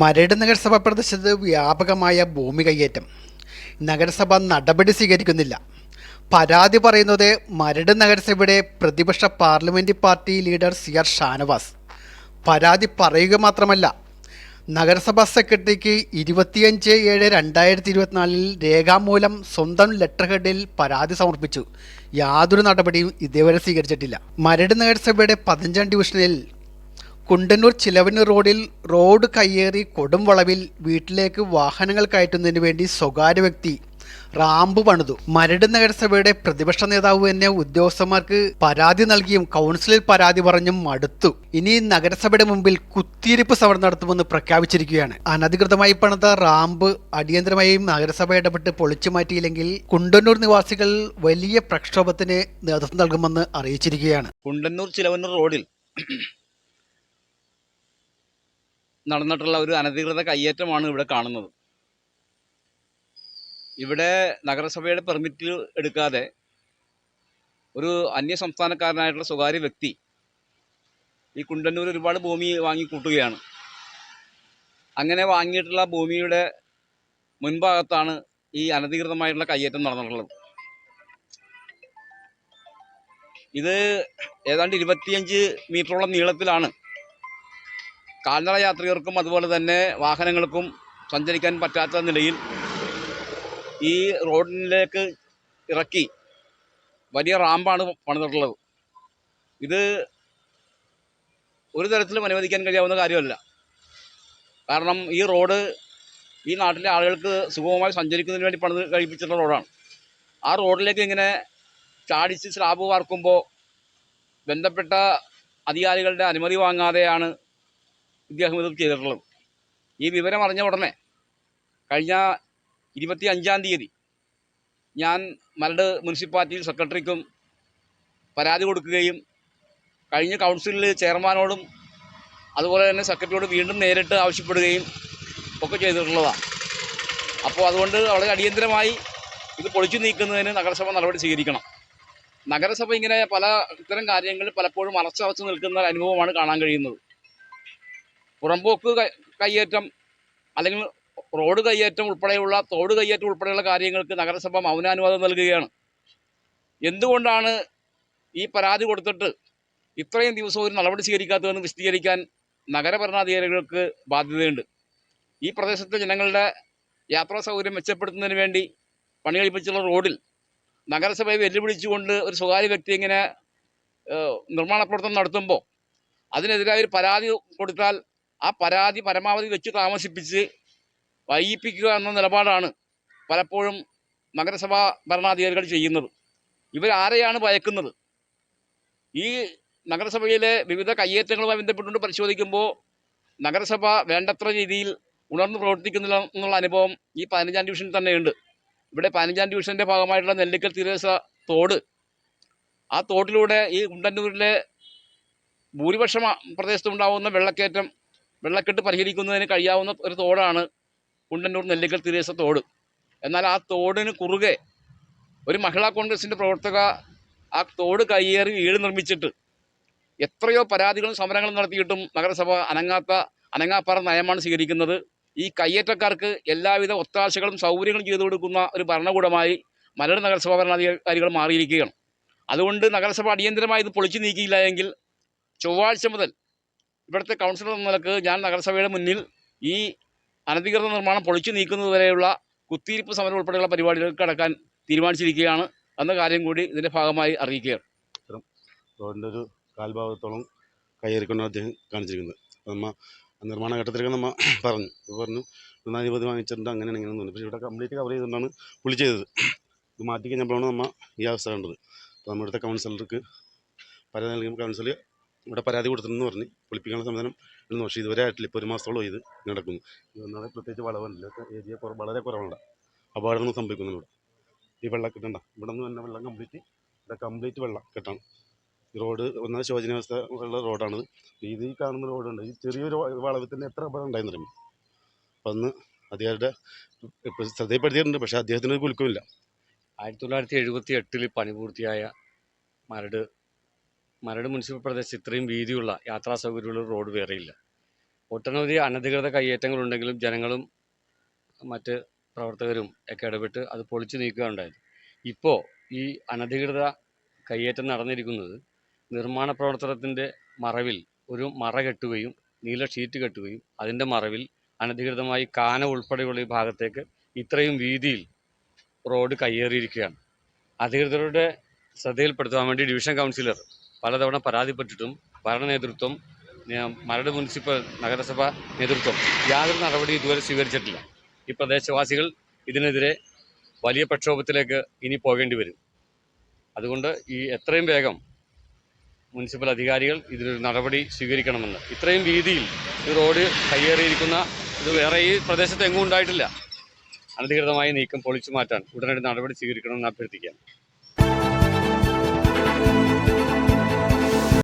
മരട് നഗരസഭ പ്രദേശത്ത് വ്യാപകമായ ഭൂമി കയ്യേറ്റം. നഗരസഭ നടപടി സ്വീകരിക്കുന്നില്ല. പരാതി പറയുന്നത് മരട് നഗരസഭയുടെ പ്രതിപക്ഷ parliament party leader C R Shanavas. പരാതി പറയുക മാത്രമല്ല നഗരസഭാ സെക്രട്ടറിക്ക് ഇരുപത്തിയഞ്ച് ഏഴ് രണ്ടായിരത്തി ഇരുപത്തിനാലിൽ രേഖാമൂലം സ്വന്തം ലെറ്റർ ഹെഡിൽ പരാതി സമർപ്പിച്ചു. യാതൊരു നടപടിയും ഇതേവരെ സ്വീകരിച്ചിട്ടില്ല. മരട് നഗരസഭയുടെ പതിനഞ്ചാം ഡിവിഷനിൽ കുണ്ടന്നൂർ ചിലവന് റോഡിൽ റോഡ് കയ്യേറി കൊടും വളവിൽ വീട്ടിലേക്ക് വാഹനങ്ങൾ കയറ്റുന്നതിന് വേണ്ടി സ്വകാര്യ വ്യക്തി റാമ്പ് പണിതു. മരട് നഗരസഭയുടെ പ്രതിപക്ഷ നേതാവ് തന്നെ ഉദ്യോഗസ്ഥന്മാർക്ക് പരാതി നൽകിയും കൗൺസിലിൽ പരാതി പറഞ്ഞും മടുത്തു. ഇനി നഗരസഭയുടെ മുമ്പിൽ കുത്തിയിരിപ്പ് സമരം നടത്തുമെന്ന് പ്രഖ്യാപിച്ചിരിക്കുകയാണ്. അനധികൃതമായി പണിത റാമ്പ് അടിയന്തരമായും നഗരസഭ ഇടപെട്ട് പൊളിച്ചു മാറ്റിയില്ലെങ്കിൽ കുണ്ടന്നൂർ നിവാസികൾ വലിയ പ്രക്ഷോഭത്തിന് നേതൃത്വം നൽകുമെന്ന് അറിയിച്ചിരിക്കുകയാണ്. കുണ്ടന്നൂർ ചിലവന്നൂർ റോഡിൽ നടന്നിട്ടുള്ള ഒരു അനധികൃത കയ്യേറ്റമാണ് ഇവിടെ കാണുന്നത്. ഇവിടെ നഗരസഭയുടെ പെർമിറ്റ് എടുക്കാതെ ഒരു അന്യ സംസ്ഥാനക്കാരനായിട്ടുള്ള സ്വകാര്യ വ്യക്തി ഈ കുണ്ടന്നൂർ ഒരുപാട് ഭൂമി വാങ്ങിക്കൂട്ടുകയാണ് അങ്ങനെ വാങ്ങിയിട്ടുള്ള ഭൂമിയുടെ മുൻഭാഗത്താണ് ഈ അനധികൃതമായിട്ടുള്ള കയ്യേറ്റം നടന്നിട്ടുള്ളത്. ഇത് ഏതാണ്ട് ഇരുപത്തിയഞ്ച് മീറ്ററോളം നീളത്തിലാണ് കാൽനട യാത്രികർക്കും അതുപോലെ തന്നെ വാഹനങ്ങൾക്കും സഞ്ചരിക്കാൻ പറ്റാത്ത നിലയിൽ ഈ റോഡിലേക്ക് ഇറക്കി വലിയ റാമ്പാണ് പണിതിട്ടുള്ളത്. ഇത് ഒരു തരത്തിലും അനുവദിക്കാൻ കഴിയാവുന്ന കാര്യമല്ല. കാരണം ഈ റോഡ് ഈ നാട്ടിലെ ആളുകൾക്ക് സുഗമമായി സഞ്ചരിക്കുന്നതിന് വേണ്ടി പണിത് കഴിപ്പിച്ചിട്ടുള്ള റോഡാണ്. ആ റോഡിലേക്ക് ഇങ്ങനെ ചാടിച്ച് സ്ലാബ് വാർക്കുമ്പോൾ ബന്ധപ്പെട്ട അധികാരികളുടെ അനുമതി വാങ്ങാതെയാണ് ഇദ്ദേഹം ചെയ്തിട്ടുള്ളത്. ഈ വിവരം അറിഞ്ഞ ഉടനെ കഴിഞ്ഞ ഇരുപത്തി അഞ്ചാം തീയതി ഞാൻ മരട് മുനിസിപ്പാലിറ്റിയിൽ സെക്രട്ടറിക്കും പരാതി കൊടുക്കുകയും കഴിഞ്ഞ കൗൺസിലിൽ ചെയർമാനോടും അതുപോലെ തന്നെ സെക്രട്ടറിയോട് വീണ്ടും നേരിട്ട് ആവശ്യപ്പെടുകയും ഒക്കെ ചെയ്തിട്ടുള്ളതാണ്. അപ്പോൾ അതുകൊണ്ട് വളരെ അടിയന്തരമായി ഇത് പൊളിച്ചു നീക്കുന്നതിന് നഗരസഭ നടപടി സ്വീകരിക്കണം. നഗരസഭ ഇങ്ങനെ പല ഇത്തരം കാര്യങ്ങളിൽ പലപ്പോഴും അറച്ചറച്ച് നിൽക്കുന്ന അനുഭവമാണ് കാണാൻ കഴിയുന്നത്. പുറമ്പോക്ക് കൈ- കയ്യേറ്റം അല്ലെങ്കിൽ റോഡ് കയ്യേറ്റം ഉൾപ്പെടെയുള്ള തോട് കയ്യേറ്റം ഉൾപ്പെടെയുള്ള കാര്യങ്ങൾക്ക് നഗരസഭ മൗനാനുവാദം നൽകുകയാണ്. എന്തുകൊണ്ടാണ് ഈ പരാതി കൊടുത്തിട്ട് ഇത്രയും ദിവസം ഒരു നടപടി സ്വീകരിക്കാത്തതെന്ന് വിശദീകരിക്കാൻ നഗരഭരണാധികാരികൾക്ക് ബാധ്യതയുണ്ട്? ഈ പ്രദേശത്തെ ജനങ്ങളുടെ യാത്രാ സൗകര്യം മെച്ചപ്പെടുത്തുന്നതിന് വേണ്ടി പണി കഴിപ്പിച്ചുള്ള റോഡിൽ നഗരസഭയെ വെല്ലുവിളിച്ചുകൊണ്ട് ഒരു സ്വകാര്യ വ്യക്തി ഇങ്ങനെ നിർമ്മാണ പ്രവർത്തനം നടത്തുമ്പോൾ അതിനെതിരായ ഒരു പരാതി കൊടുത്താൽ ആ പരാതി പരമാവധി വെച്ച് താമസിപ്പിച്ച് വൈകിപ്പിക്കുക എന്ന നിലപാടാണ് പലപ്പോഴും നഗരസഭാ ഭരണാധികാരികൾ ചെയ്യുന്നത്. ഇവരാരെയാണ് ഭയക്കുന്നത്? ഈ നഗരസഭയിലെ വിവിധ കയ്യേറ്റങ്ങളുമായി ബന്ധപ്പെട്ടുകൊണ്ട് പരിശോധിക്കുമ്പോൾ നഗരസഭ വേണ്ടത്ര രീതിയിൽ ഉണർന്നു പ്രവർത്തിക്കുന്നില്ല എന്നുള്ള അനുഭവം ഈ പതിനഞ്ചാം ഡിവിഷനിൽ തന്നെയുണ്ട്. ഇവിടെ പതിനഞ്ചാം ഡിവിഷന്റെ ഭാഗമായിട്ടുള്ള നെല്ലിക്കൽ തീരദേശ തോട്. ആ തോട്ടിലൂടെ ഈ ഉണ്ടന്നൂരിലെ ഭൂരിപക്ഷം പ്രദേശത്തുണ്ടാവുന്ന വെള്ളക്കയറ്റം വെള്ളക്കെട്ട് പരിഹരിക്കുന്നതിന് കഴിയാവുന്ന ഒരു തോടാണ് കുണ്ടന്നൂർ നെല്ലിക്കൽ തീരദേശ തോട്. എന്നാൽ ആ തോടിന് കുറുകെ ഒരു മഹിളാ കോൺഗ്രസിന്റെ പ്രവർത്തക ആ തോട് കയ്യേറി വീട് നിർമ്മിച്ചിട്ട് എത്രയോ പരാതികളും സമരങ്ങളും നടത്തിയിട്ടും നഗരസഭ അനങ്ങാത്ത അനങ്ങാപ്പാറ നയമാണ് സ്വീകരിക്കുന്നത്. ഈ കയ്യേറ്റക്കാർക്ക് എല്ലാവിധ ഒത്താശകളും സൗകര്യങ്ങളും ചെയ്തു കൊടുക്കുന്ന ഒരു ഭരണകൂടമായി മലയാള നഗരസഭാ ഭരണാധികാരികൾ മാറിയിരിക്കുകയാണ്. അതുകൊണ്ട് നഗരസഭ അടിയന്തരമായി ഇത് പൊളിച്ചു നീക്കിയില്ല എങ്കിൽ ചൊവ്വാഴ്ച മുതൽ ഇവിടുത്തെ കൗൺസിലർ എന്ന നിലയ്ക്ക് ഞാൻ നഗരസഭയുടെ മുന്നിൽ ഈ അനധികൃത നിർമ്മാണം പൊളിച്ചു നീക്കുന്നതുവരെയുള്ള കുത്തിയിരിപ്പ് സമരം ഉൾപ്പെടെയുള്ള പരിപാടികൾക്ക് കടക്കാൻ തീരുമാനിച്ചിരിക്കുകയാണ്. എന്ന കാര്യം കൂടി ഇതിന്റെ ഭാഗമായി അറിയിക്കുകയാണ്. റോഡിന്റെ ഒരു കാൽഭാഗത്തോളം കയ്യേറിക്കൊണ്ട് അദ്ദേഹം കാണിച്ചിരിക്കുന്നത്. നമ്മൾ നിർമ്മാണ ഘട്ടത്തിലേക്ക് നമ്മൾ പറഞ്ഞു. പറഞ്ഞു നിർണാധിപതി വാങ്ങിച്ചിട്ടുണ്ട് അങ്ങനെയാണ് ഇങ്ങനെ തോന്നി പക്ഷേ ഇവിടെ കംപ്ലീറ്റ് കവർ ചെയ്തുകൊണ്ടാണ് പുള്ളി ചെയ്തത്. ഇത് മാറ്റി കഴിഞ്ഞപ്പോഴാണ് നമ്മൾ ഈ അവസ്ഥ കണ്ടത്. അപ്പോൾ നമ്മുടെ അടുത്ത കൗൺസിലർക്ക് പരാതി നൽകുമ്പോൾ കൗൺസിൽ ഇവിടെ പരാതി കൊടുത്തിട്ടെന്ന് പറഞ്ഞ് പൊളിപ്പിക്കാനുള്ള സംവിധാനം എന്ന് പക്ഷേ ഇതുവരെ ആയിട്ടില്ല. ഇപ്പോൾ ഒരു മാസത്തോളം ഇത് നടക്കുന്നു. ഇതൊന്നാണ് പ്രത്യേകിച്ച് വളവല്ല. ഏരിയ വളരെ കുറവുണ്ട് അപകടങ്ങൾ സംഭവിക്കുന്നുണ്ട് ഇവിടെ. ഈ കിട്ടണ്ട. ഇവിടെ നിന്ന് തന്നെ വെള്ളം കംപ്ലീറ്റ് ഇവിടെ കംപ്ലീറ്റ് വെള്ളം കെട്ടാണ്. ഈ റോഡ് ഒന്നാമത് ശോചനാവസ്ഥ ഉള്ള റോഡാണിത് ഇത് ഈ കാണുന്ന റോഡുണ്ട് ഈ ചെറിയൊരു തന്നെ എത്ര അപകടം ഉണ്ടായിരുന്നു അപ്പം അന്ന് അദ്ദേഹത്തെ ശ്രദ്ധയിൽപ്പെടുത്തിയിട്ടുണ്ട്. പക്ഷേ അദ്ദേഹത്തിന് കുലുക്കമില്ല ആയിരത്തി തൊള്ളായിരത്തി എഴുപത്തി എട്ടിൽ പണി പൂർത്തിയായ മരട് മരട് മുനിസിപ്പൽ പ്രദേശത്ത് ഇത്രയും വീതിയുള്ള യാത്രാ സൗകര്യമുള്ള റോഡ് വേറെയില്ല ഒട്ടനവധി അനധികൃത കയ്യേറ്റങ്ങളുണ്ടെങ്കിലും ജനങ്ങളും മറ്റ് പ്രവർത്തകരും ഒക്കെ ഇടപെട്ട് അത് പൊളിച്ചു നീക്കുകയുണ്ടായത് ഇപ്പോൾ ഈ അനധികൃത കയ്യേറ്റം നടന്നിരിക്കുന്നത് നിർമ്മാണ പ്രവർത്തനത്തിന്റെ മറവിൽ ഒരു മറ കെട്ടുകയും നീല ഷീറ്റ് കെട്ടുകയും അതിന്റെ മറവിൽ അനധികൃതമായി കാന ഉൾപ്പെടെയുള്ള ഈ ഭാഗത്തേക്ക് ഇത്രയും വീതിയിൽ റോഡ് കയ്യേറിയിരിക്കുകയാണ്. അധികൃതരുടെ ശ്രദ്ധയിൽപ്പെടുത്താൻ വേണ്ടി ഡിവിഷൻ കൗൺസിലർ പലതവണ പരാതിപ്പെട്ടിട്ടും ഭരണ നേതൃത്വം മരട് മുനിസിപ്പൽ നഗരസഭ നേതൃത്വം യാതൊരു നടപടിയും ഇതുവരെ സ്വീകരിച്ചിട്ടില്ല. ഈ പ്രദേശവാസികൾ ഇതിനെതിരെ വലിയ പ്രക്ഷോഭത്തിലേക്ക് ഇനി പോകേണ്ടി വരും. അതുകൊണ്ട് ഈ എത്രയും വേഗം മുനിസിപ്പൽ അധികാരികൾ ഇതിനൊരു നടപടി സ്വീകരിക്കണമെന്ന്. ഇത്രയും രീതിയിൽ ഈ റോഡ് കയ്യേറിയിരിക്കുന്ന ഇത് വേറെ ഈ പ്രദേശത്ത് എങ്ങും ഉണ്ടായിട്ടില്ല. അനധികൃതമായി നീക്കം പൊളിച്ചു മാറ്റാൻ ഉടനടി നടപടി സ്വീകരിക്കണമെന്ന് അഭ്യർത്ഥിക്കാം